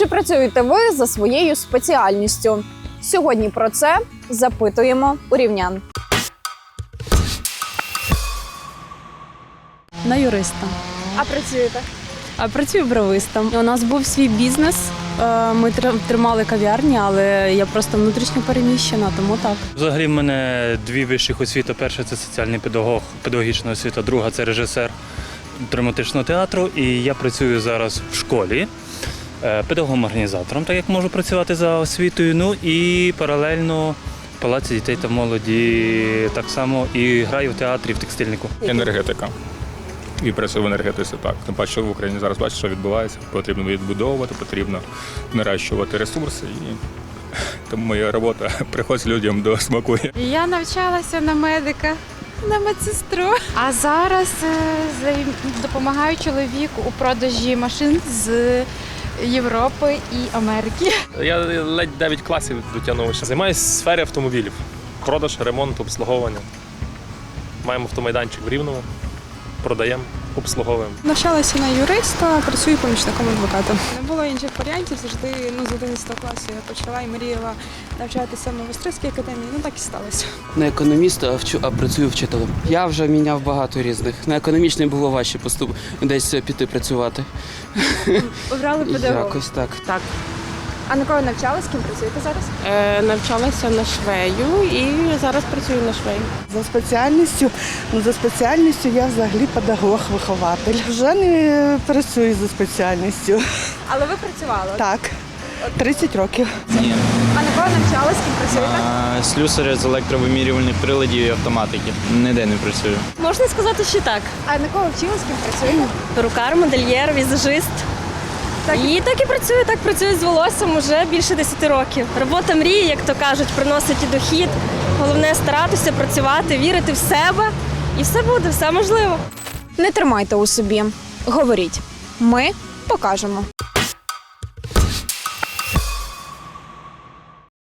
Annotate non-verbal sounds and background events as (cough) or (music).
Чи працюєте ви за своєю спеціальністю? Сьогодні про це запитуємо у рівнян. На юриста. А працюєте? А працюю бровистом. У нас був свій бізнес. Е, Ми тримали кав'ярні, але я просто внутрішньо переміщена, тому так. Взагалі, в мене дві вищих освіти. Перша це соціальний педагог, педагогічна освіта, друга це режисер драматичного театру. І я працюю зараз в школі педагогом-організатором, так як можу працювати за освітою. Ну і паралельно в палаці дітей та молоді так само і граю в театрі в текстильнику. Енергетика. І працюю в енергетиці так. Тим паче в Україні зараз бачите, що відбувається. Потрібно відбудовувати, потрібно наращувати ресурси. І тому моя робота (laughs) приходить людям до смакує. Я навчалася на медика, на медсестру. А зараз е, допомагаю чоловіку у продажі машин з Європи і Америки. Я ледь 9 класів дотягнув. Займаюся в сфері автомобілів. Продаж, ремонт, обслуговування. Маємо автомайданчик в Рівному, продаємо, обслуговуємо. Навчалася на юриста, працюю помічником адвоката. Не було інших варіантів. Завжди ну, з 11 класу я почала і мріяла навчатися в Новострийській академії. Ну так і сталося. На економіста, а вчу, а працюю вчителем. Я вже міняв багато різних. На економічний було важче поступ десь піти працювати. Обрали (laughs) педагога. Якось так. Так, А на кого навчались? Ким працюєте зараз? е, навчалася на швею і зараз працюю на швеї. За спеціальністю, ну за спеціальністю я взагалі педагог-вихователь. Вже не працюю за спеціальністю. Але ви працювали. Так, 30 років. Ні. А на кого навчались? Ким працюєте? Слюсаря з електровимірювальних приладів і автоматики. Ніде не працюю. Можна сказати, що так. А на кого вчились? Ким працюєте? Перукар, модельєр, візажист. І так і працюю, так працюю з волоссям уже більше 10 років. Робота мрії, як то кажуть, приносить і дохід. Головне старатися, працювати, вірити в себе. І все буде, все можливо. Не тримайте у собі. Говоріть. Ми покажемо.